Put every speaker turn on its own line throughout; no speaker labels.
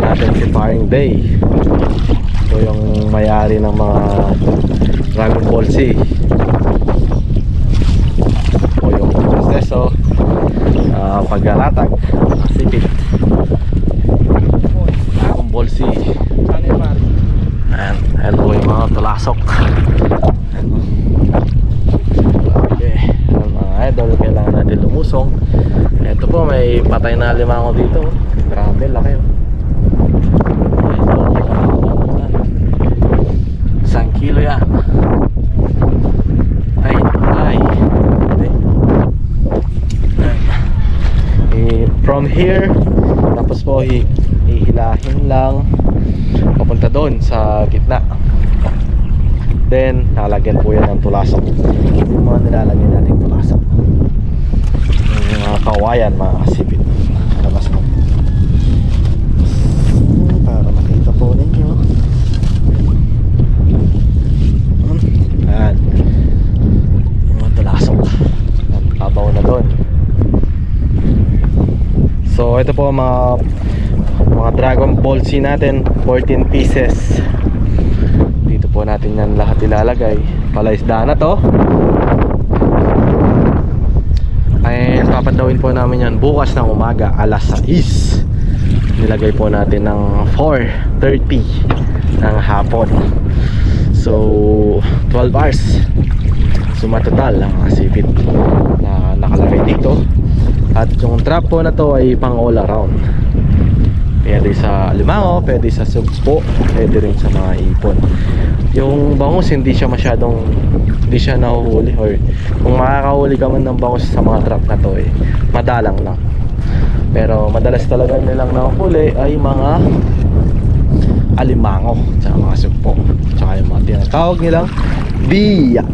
natin si Paring Day. Ito yung may-ari ng mga Dragon Ball Z. O yung proseso uh, paglalatag, sipit. Dragon Ball Z. Ayan, ayan po yung mga tulasok. Idol, kailangan natin lumusong. Ito po, may patay na limango dito. Grabe, laki. oh. Isang kilo yan. Ay, ay. Eh, From here, tapos po hi- hihilahin lang papunta doon sa gitna. Then, lalagyan po yan ng tulasok. Yung mga nilalagyan natin tulasok. Yung mga kawayan, mga kasipit. Labas mo. Para makita po ninyo. Ayan. Yung mga tulasok. At tabaw na doon. So, ito po mga mga Dragon Ball Z natin 14 pieces. Dito po natin yan lahat ilalagay. Palaisda na to. Ay papadawin po namin yan bukas ng umaga alas 6 nilagay po natin ng 4.30 ng hapon. So 12 hours. Sumatotal ang asipit nakalagay dito at yung trap po na to ay pang all around Pwede sa limango, pwede sa sugpo, pwede rin sa mga ipon. Yung bangus hindi siya masyadong hindi siya nahuhuli or kung makakahuli ka man ng bangus sa mga trap na to eh, madalang lang. Pero madalas talaga nilang nahuhuli ay mga alimango sa mga sugpo. Tsaka yung mga tinatawag nilang biya.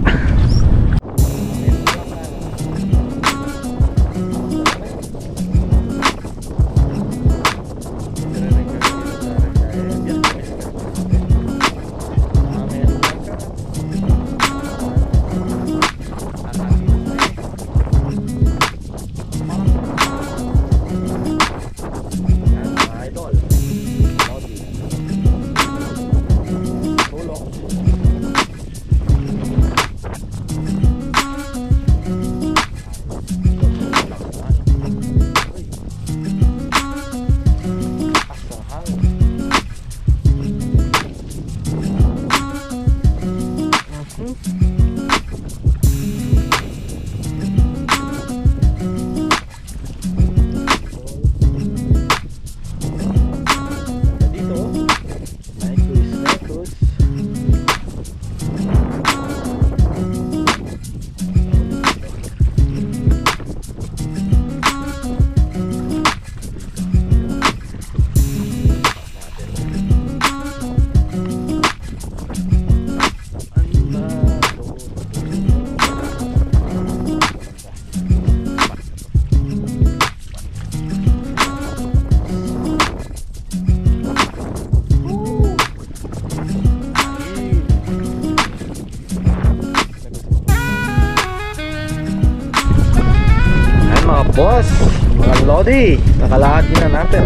Lodi, nakalakad na natin.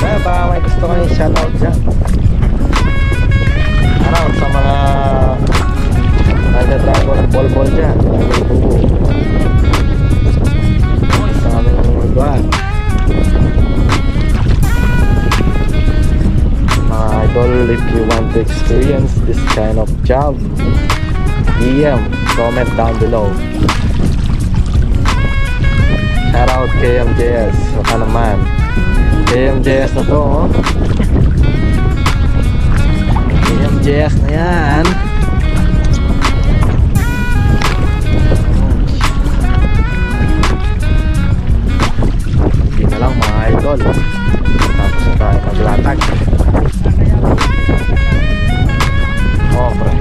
Kaya baka may gusto kayong shoutout dyan. Ano, sa mga nagtatrago ng ball-ball dyan. Sa aming lugar. Mga idol, if you want to experience this kind of job, DM, comment down below. Out KMJS. Baka naman. KMJS na to, oh. KMJS na yan. Hindi na lang mga idol. Tapos na tayo maglatag. Oh, pre.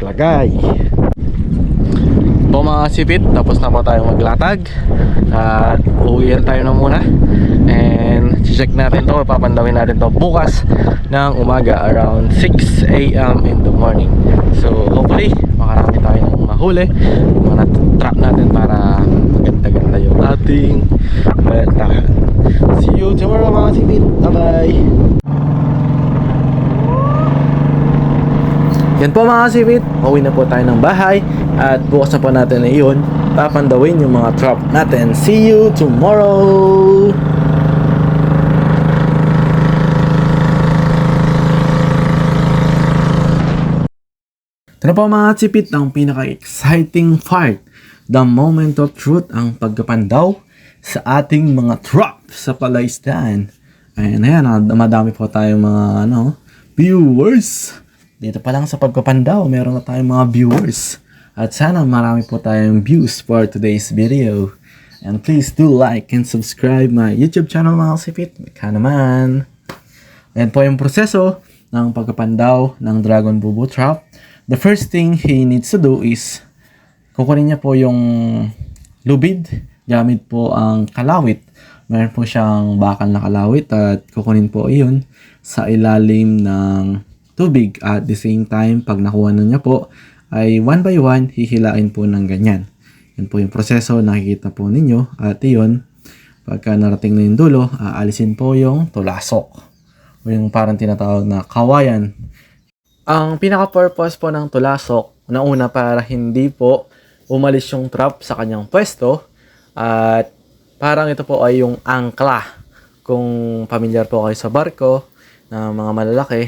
Maglagay. Po mga sipit, tapos na po tayo maglatag. At uuwihan tayo na muna. And check natin to, papandawin natin to bukas ng umaga Around 6 a.m. in the morning. So hopefully, makarami tayo ng mahuli. Mga trap natin para maganda-ganda yung ating bentahan See you tomorrow mga sipit, bye bye Yan po mga sipit, uwi na po tayo ng bahay at bukas na po natin na iyon papandawin yung mga trap natin. See you tomorrow! Ito po mga sipit ang pinaka-exciting part. The moment of truth ang pagkapandaw sa ating mga trap sa palaisdaan. Ayan, ayan, ah, madami po tayong mga ano, viewers. Dito pa lang sa pagpapandaw, meron na tayong mga viewers. At sana marami po tayong views for today's video. And please do like and subscribe my YouTube channel mga kasipit. Ka naman. Ayan po yung proseso ng pagkapandaw ng Dragon Bubu Trap. The first thing he needs to do is kukunin niya po yung lubid gamit po ang kalawit. Meron po siyang bakal na kalawit at kukunin po iyon sa ilalim ng tubig at the same time pag nakuha na niya po ay one by one hihilain po ng ganyan. Yan po yung proseso nakikita po ninyo at iyon pagka narating na yung dulo aalisin po yung tulasok o yung parang tinatawag na kawayan. Ang pinaka-purpose po ng tulasok na una para hindi po umalis yung trap sa kanyang pwesto at parang ito po ay yung angkla. Kung pamilyar po kayo sa barko na mga malalaki,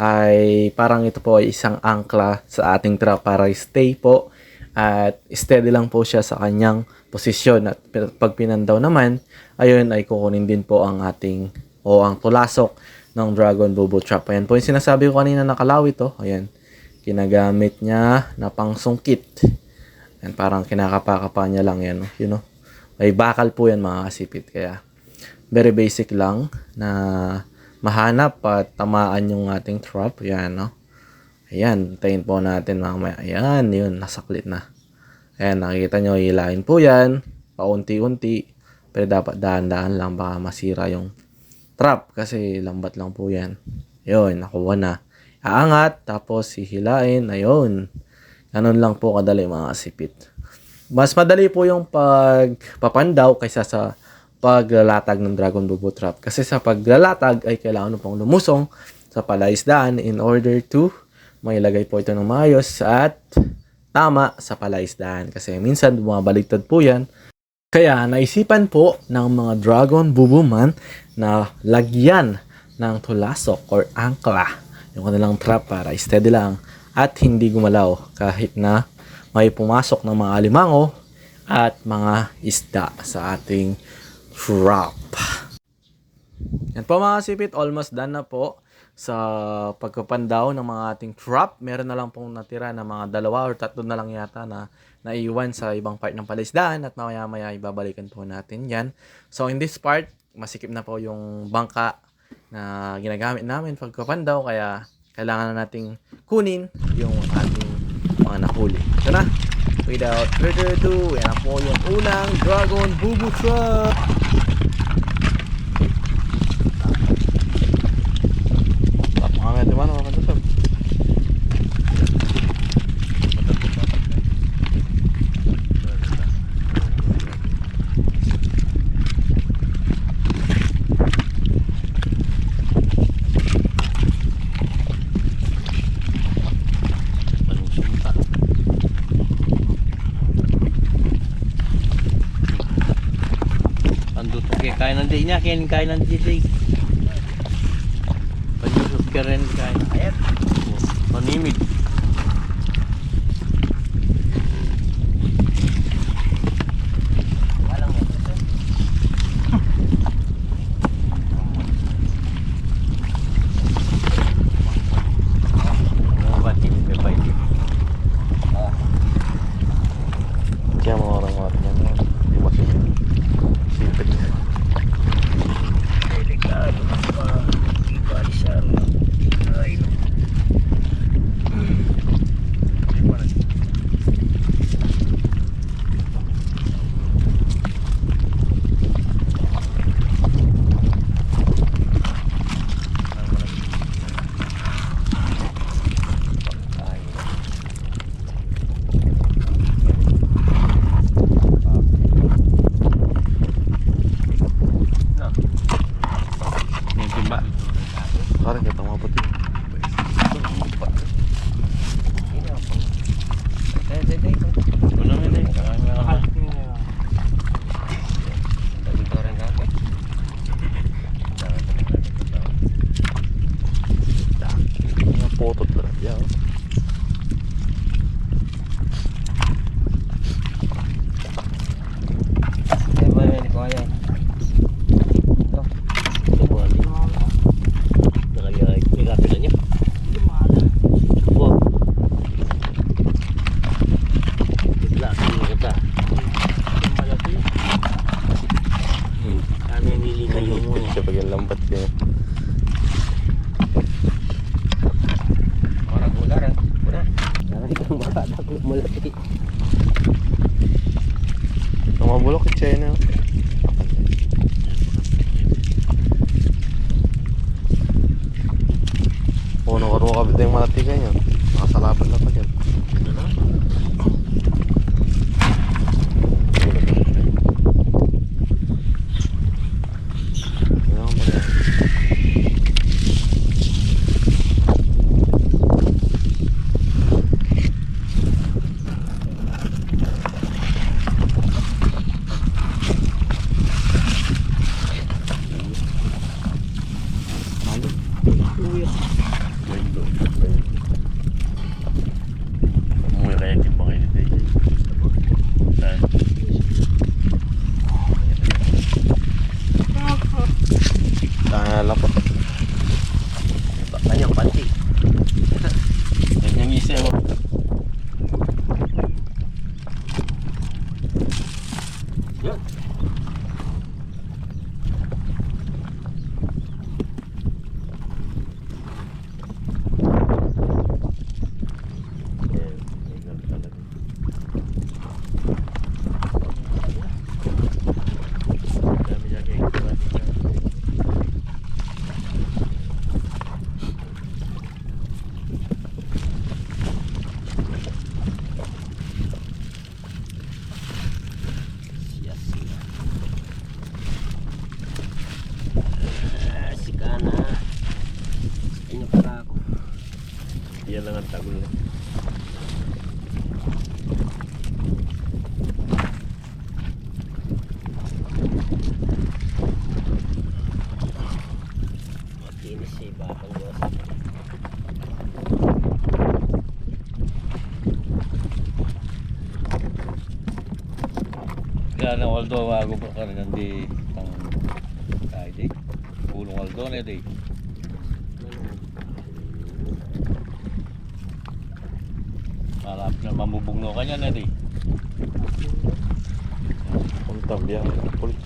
ay parang ito po ay isang angkla sa ating trap para stay po at steady lang po siya sa kanyang posisyon at pag pinandaw naman ayun ay kukunin din po ang ating o ang tulasok ng Dragon Bobo Trap. Ayan po yung sinasabi ko kanina nakalawit to. Ayan. Ginagamit niya na pangsungkit. Ayan, parang kinakapa-kapa niya lang yan. You know? Ay bakal po yan mga kasipit. Kaya very basic lang na mahanap at tamaan yung ating trap. Yan, no? Ayan, tayin po natin mamaya. Ayan, yun, nasaklit na. Ayan, nakikita nyo, hilahin po yan. Paunti-unti. Pero dapat dahan-dahan lang baka masira yung trap kasi lambat lang po yan. Yun, nakuha na. Aangat, tapos hihilain. Ayun. Ganun lang po kadali mga sipit. Mas madali po yung pagpapandaw kaysa sa paglalatag ng Dragon Bobo Trap. Kasi sa paglalatag ay kailangan pong lumusong sa palaisdaan in order to mailagay po ito ng maayos at tama sa palaisdaan. Kasi minsan bumabaligtad po yan. Kaya naisipan po ng mga Dragon Bubu man na lagyan ng tulasok or angkla yung kanilang trap para steady lang at hindi gumalaw kahit na may pumasok ng mga alimango at mga isda sa ating trap. Yan po mga sipit, almost done na po sa pagkapandaw ng mga ating trap. Meron na lang pong natira na mga dalawa or tatlo na lang yata na naiwan sa ibang part ng palisdaan at mamaya maya ibabalikan po natin yan. So in this part, masikip na po yung bangka na ginagamit namin pagkapandaw kaya kailangan na nating kunin yung ating mga nahuli. Ito na. Without further ado, yan po yung unang Dragon Bubu Trap. Papangalan di mana mga tutup.
Okay, kaya nanti niya, kaya kaya nanti day. Panyusot ka rin kaya. Ayat.
Mga bulok at China. Puno ka ruwa kabit na
yung malatika yun. Makasalapan na pa dyan. Na? tagol na. Matinis eh, si bakang gawas.
Kaya na although bago pa ka rin hindi tang kahit eh. Pulong although na eh. mamubugno ka
niyan, Eddie. Punta biya.
Pulit.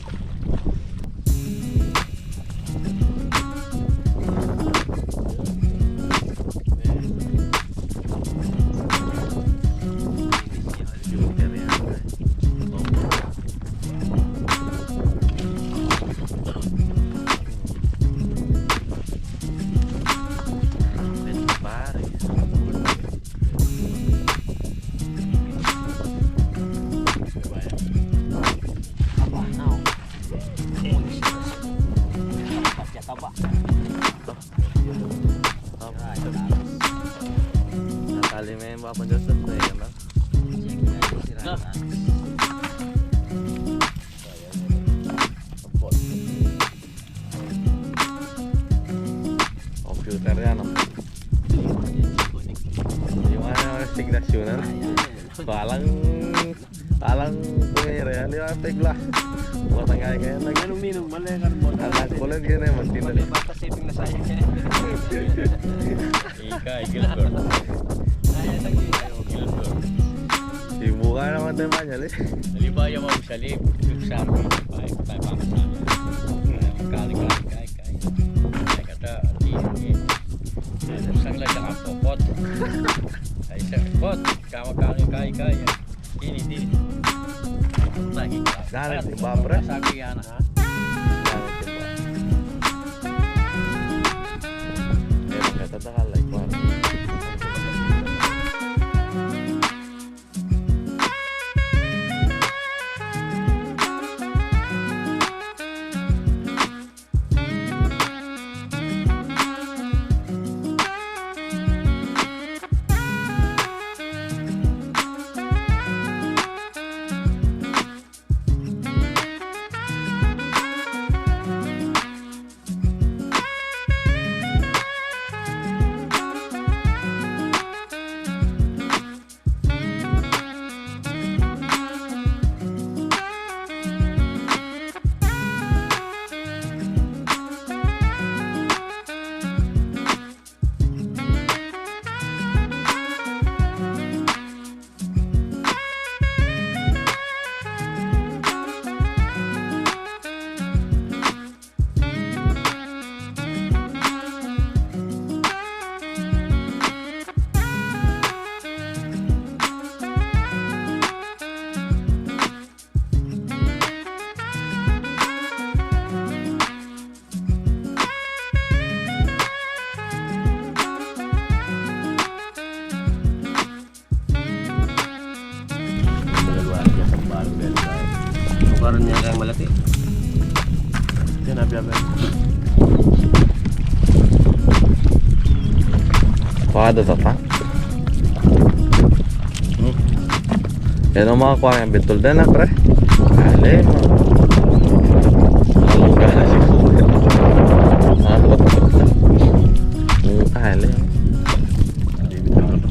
Bapak Joseph
ya? Nah. ನಾಳೆ ಬಾ ಬ್ರ ಸಾಕಿಗೆ ಅಣ್ಣ Baka datat ha? Hmm. Yan ang mga kuha yung bintol din na pre. Kale mo. Malungga na si Kuya. Ah, ba't-ba't na. Hmm, kale.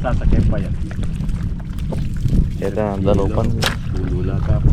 Tatakay pa yan.
Kaya na, dalupan.
Lula ka. Pinulo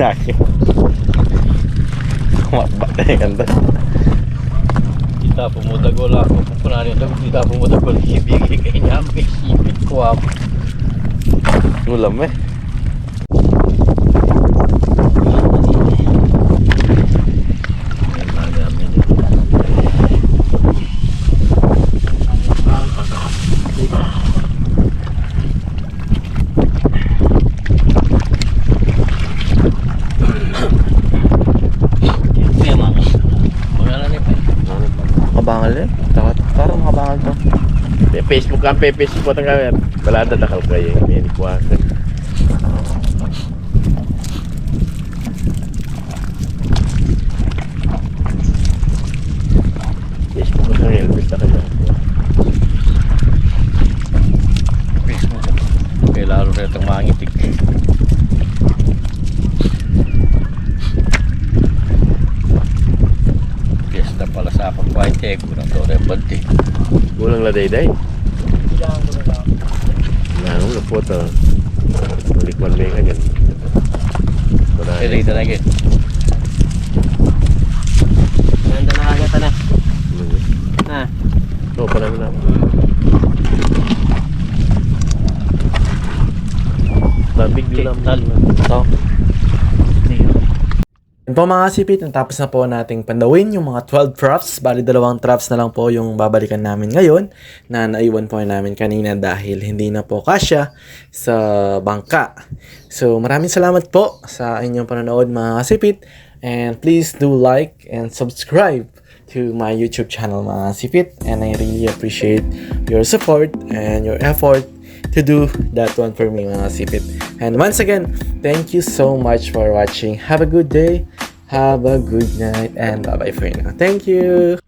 Sinaki. Mabata yung kanta.
Kita pumudagol ako. Pupunarin ako. Kita pumudagol. Ibigay kay niya. May sipit ko ako.
Ulam eh.
Kaya mga.
Pangalan niya pa.
Kabangal eh. Dapat parang makabangal to.
May Facebook kan, may Facebook po tanggal. Wala na nakal kayo. May nikuwasan. Facebook ko tanggal. Elvis na kayo.
Facebook. Kaya lalo na itong mga ngitik. Pala sa akong kwaite. Kurang to bante.
Kulang la day-day. Na po to. Malikman kagad. Wala
Kaya dito na agad.
Nanda na kagata na. Na.
Oo, pa naman ako. Tabig din lang.
Ito. Yan po mga sipit, natapos na po nating pandawin yung mga 12 traps. Bali dalawang traps na lang po yung babalikan namin ngayon na naiwan po namin kanina dahil hindi na po kasya sa bangka. So maraming salamat po sa inyong panonood mga sipit. And please do like and subscribe to my YouTube channel mga sipit. And I really appreciate your support and your effort to do that one for me mga sipit. And once again, thank you so much for watching. Have a good day, have a good night, and bye-bye for now. Thank you!